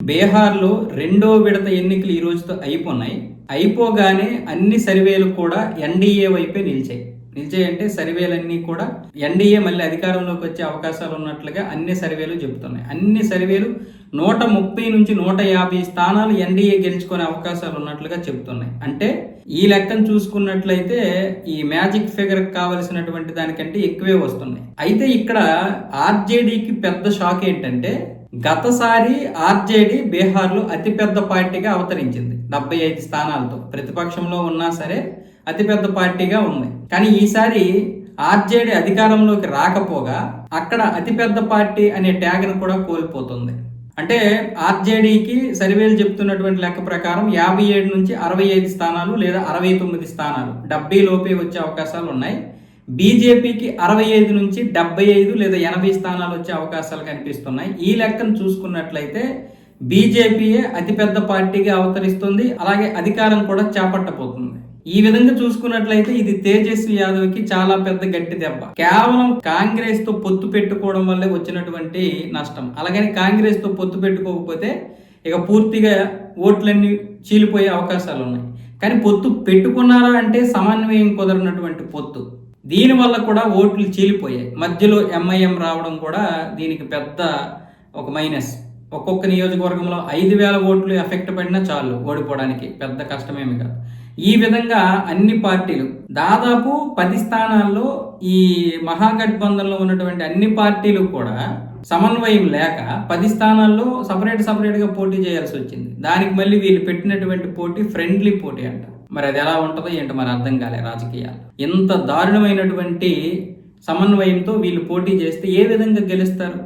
బీహార్లో రెండో విడత ఎన్నికలు ఈ రోజుతో అయిపోన్నాయి. అయిపోగానే అన్ని సర్వేలు కూడా ఎన్డీఏ వైపే నిలిచాయి. నిలిచాయి అంటే సర్వేలన్నీ కూడా ఎన్డీఏ మళ్ళీ అధికారంలోకి వచ్చే అవకాశాలు ఉన్నట్లుగా అన్ని సర్వేలు చెబుతున్నాయి. అన్ని సర్వేలు నూట ముప్పై నుంచి నూట యాభై స్థానాలు ఎన్డీఏ గెలుచుకునే అవకాశాలు ఉన్నట్లుగా చెబుతున్నాయి. అంటే ఈ లెక్కను చూసుకున్నట్లయితే ఈ మ్యాజిక్ ఫిగర్ కావలసినటువంటి దానికంటే ఎక్కువే వస్తున్నాయి. అయితే ఇక్కడ ఆర్జేడీకి పెద్ద షాక్ ఏంటంటే గతసారి ఆర్జేడీ బీహార్లో అతిపెద్ద పార్టీగా అవతరించింది. డెబ్బై ఐదు స్థానాలతో ప్రతిపక్షంలో ఉన్నా సరే అతిపెద్ద పార్టీగా ఉంది. కానీ ఈసారి ఆర్జేడీ అధికారంలోకి రాకపోగా అక్కడ అతిపెద్ద పార్టీ అనే ట్యాగ్ను కూడా కోల్పోతుంది. అంటే ఆర్జేడీకి సర్వేలు చెప్తున్నటువంటి లెక్క ప్రకారం యాభై ఏడు నుంచి అరవై ఐదు స్థానాలు లేదా అరవై తొమ్మిది స్థానాలు డెబ్బై లోపే వచ్చే అవకాశాలు ఉన్నాయి. బీజేపీకి అరవై ఐదు నుంచి డెబ్బై ఐదు లేదా ఎనభై స్థానాలు వచ్చే అవకాశాలు కనిపిస్తున్నాయి. ఈ లెక్కను చూసుకున్నట్లయితే బీజేపీయే అతిపెద్ద పార్టీగా అవతరిస్తుంది. అలాగే అధికారం కూడా చేపట్టబోతుంది. ఈ విధంగా చూసుకున్నట్లయితే ఇది తేజస్వి యాదవ్కి చాలా పెద్ద గట్టి దెబ్బ. కేవలం కాంగ్రెస్తో పొత్తు పెట్టుకోవడం వల్లే వచ్చినటువంటి నష్టం. అలాగని కాంగ్రెస్తో పొత్తు పెట్టుకోకపోతే ఇక పూర్తిగా ఓట్లన్నీ చీలిపోయే అవకాశాలు ఉన్నాయి కానీ పొత్తు పెట్టుకున్నారా అంటే సమన్వయం కుదరనటువంటి పొత్తు. దీనివల్ల కూడా ఓట్లు చీలిపోయాయి. మధ్యలో ఎంఐఎం రావడం కూడా దీనికి పెద్ద ఒక మైనస్. ఒక్కొక్క నియోజకవర్గంలో ఐదు వేల ఓట్లు ఎఫెక్ట్ పడినా చాలు ఓడిపోవడానికి. పెద్ద కష్టమేమి కాదు. ఈ విధంగా అన్ని పార్టీలు దాదాపు పది స్థానాల్లో ఈ మహాగఠబంధన్లో ఉన్నటువంటి అన్ని పార్టీలు కూడా సమన్వయం లేక పది స్థానాల్లో సపరేట్ సపరేట్గా పోటీ చేయాల్సి వచ్చింది. దానికి మళ్ళీ వీళ్ళు పెట్టినటువంటి పోటీ ఫ్రెండ్లీ పోటీ అంట. మరి అది ఎలా ఉంటుందో ఏంటో మరి అర్థం కాలే రాజకీయాలు ఇంత దారుణమైనటువంటి సమన్వయంతో వీళ్ళు పోటీ చేస్తే ఏ విధంగా గెలుస్తారు?